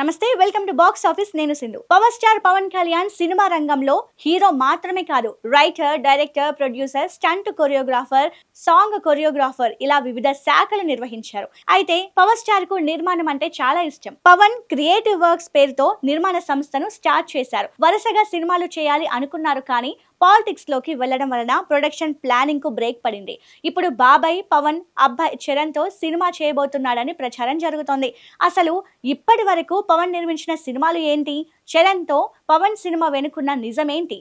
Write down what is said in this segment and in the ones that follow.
నమస్తే welcome to box office. నేను Sindhu. Power star Pawan Kalyan cinema రంగంలో hero మాత్రమే కాదు writer director producer stunt choreographer song choreographer ఇలా వివిధ శాఖలు నిర్వహించారు. అయితే పవర్ స్టార్కు నిర్మాణం అంటే చాలా ఇష్టం. పవన్ క్రియేటివ్ వర్క్స్ పేరుతో నిర్మాణ సంస్థను స్టార్ట్ చేశారు. వరుసగా సినిమాలు చేయాలి అనుకున్నారు కానీ పాలిటిక్స్లోకి వెళ్ళడం వలన ప్రొడక్షన్ ప్లానింగ్కు బ్రేక్ పడింది. ఇప్పుడు బాబాయ్ పవన్ అబ్బాయి చరణ్తో సినిమా చేయబోతున్నాడని ప్రచారం జరుగుతోంది. అసలు ఇప్పటి వరకు పవన్ నిర్మించిన సినిమాలు ఏంటి? చరణ్తో పవన్ సినిమా వెనుకున్న నిజమేంటి?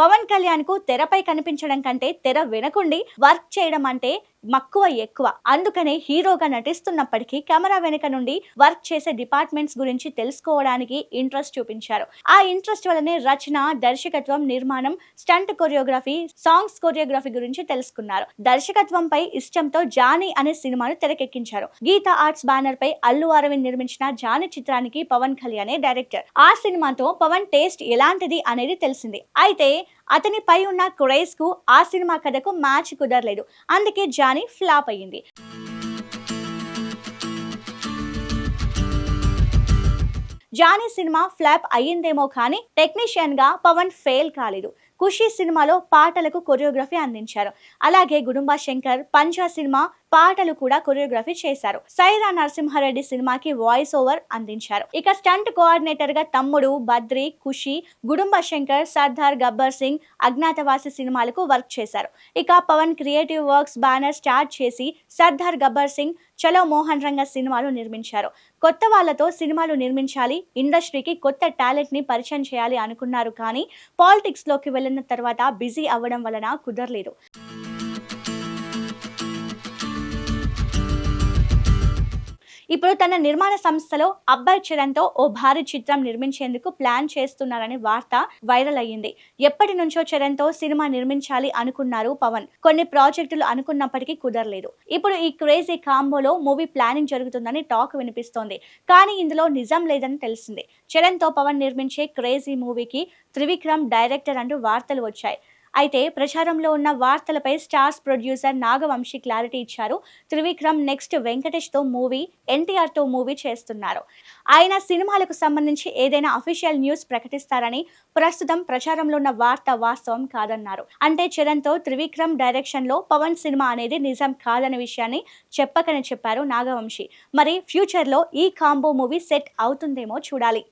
పవన్ కళ్యాణ్కు తెరపై కనిపించడం కంటే తెర వెనకుండి వర్క్ చేయడం అంటే మక్కువ ఎక్కువ. అందుకనే హీరోగా నటిస్తున్నప్పటికీ కెమెరా వెనుక నుండి వర్క్ చేసే డిపార్ట్మెంట్స్ గురించి తెలుసుకోవడానికి ఇంట్రెస్ట్ చూపించారు. ఆ ఇంట్రెస్ట్ వల్లనే రచన దర్శకత్వం నిర్మాణం స్టంట్ కొరియోగ్రఫీ సాంగ్స్ కొరియోగ్రఫీ గురించి తెలుసుకున్నారు. దర్శకత్వంపై ఇష్టంతో జానీ అనే సినిమాను తెరకెక్కించారు. గీతా ఆర్ట్స్ బ్యానర్ పై అల్లు అరవింద్ నిర్మించిన జానీ చిత్రానికి పవన్ కళ్యాణ్ డైరెక్టర్. ఆ సినిమాతో పవన్ టేస్ట్ ఎలాంటిది అనేది తెలిసింది. అయితే అతని పై ఉన్న క్రేజ్కు ఆ సినిమా కథకు మ్యాచ్ కుదరలేదు. అందుకే జానీ ఫ్లాప్ అయ్యింది. జానీ సినిమా ఫ్లాప్ అయ్యిందేమో కానీ టెక్నీషియన్గా పవన్ ఫెయిల్ కాలేదు. ఖుషి సినిమాలో పాటలకు కొరియోగ్రఫీ అందించారు. అలాగే గుడుంబా శంకర్ పంజా సినిమా పాటలు కూడా కొరియోగ్రఫీ చేశారు. సైరా నరసింహారెడ్డి సినిమాకి వాయిస్ ఓవర్ అందించారు. ఇక స్టంట్ కోఆర్డినేటర్గా తమ్ముడు బద్రి ఖుషి గుడుంబ శంకర్ సర్దార్ గబ్బర్ సింగ్ అజ్ఞాతవాసి సినిమాలకు వర్క్ చేశారు. ఇక Pawan creative works banner start చేసి సర్దార్ గబ్బర్ సింగ్ చలో మోహన్ రంగ సినిమాలు నిర్మించారు. కొత్త వాళ్ళతో సినిమాలు నిర్మించాలి ఇండస్ట్రీకి కొత్త టాలెంట్ని పరిచయం చేయాలి అనుకున్నారు కానీ పాలిటిక్స్లోకి వెళ్ళిన తర్వాత బిజీ అవ్వడం వలన కుదరలేదు. ఇప్పుడు తన నిర్మాణ సంస్థలో అబ్బాయి చరణ్తో ఓ భారీ చిత్రం నిర్మించేందుకు ప్లాన్ చేస్తున్నారనే వార్త వైరల్ అయ్యింది. ఎప్పటి నుంచో చరణ్తో సినిమా నిర్మించాలి అనుకున్నారు పవన్. కొన్ని ప్రాజెక్టులు అనుకున్నప్పటికీ కుదరలేదు. ఇప్పుడు ఈ క్రేజీ కాంబోలో మూవీ ప్లానింగ్ జరుగుతుందని టాక్ వినిపిస్తోంది. కానీ ఇందులో నిజం లేదని తెలిసింది. చరణ్తో పవన్ నిర్మించే క్రేజీ మూవీకి త్రివిక్రమ్ డైరెక్టర్ అంటూ వార్తలు వచ్చాయి. అయితే ప్రచారంలో ఉన్న వార్తలపై స్టార్స్ ప్రొడ్యూసర్ నాగవంశి క్లారిటీ ఇచ్చారు. త్రివిక్రమ్ నెక్స్ట్ వెంకటేష్తో మూవీ ఎన్టీఆర్తో మూవీ చేస్తున్నారు. ఆయన సినిమాలకు సంబంధించి ఏదైనా అఫీషియల్ న్యూస్ ప్రకటిస్తారని ప్రస్తుతం ప్రచారంలో ఉన్న వార్త వాస్తవం కాదన్నారు. అంటే చరణ్తో త్రివిక్రమ్ డైరెక్షన్లో పవన్ సినిమా అనేది నిజం కాదనే విషయాన్ని చెప్పకనే చెప్పారు నాగవంశి. మరి ఫ్యూచర్లో ఈ కాంబో మూవీ సెట్ అవుతుందేమో చూడాలి.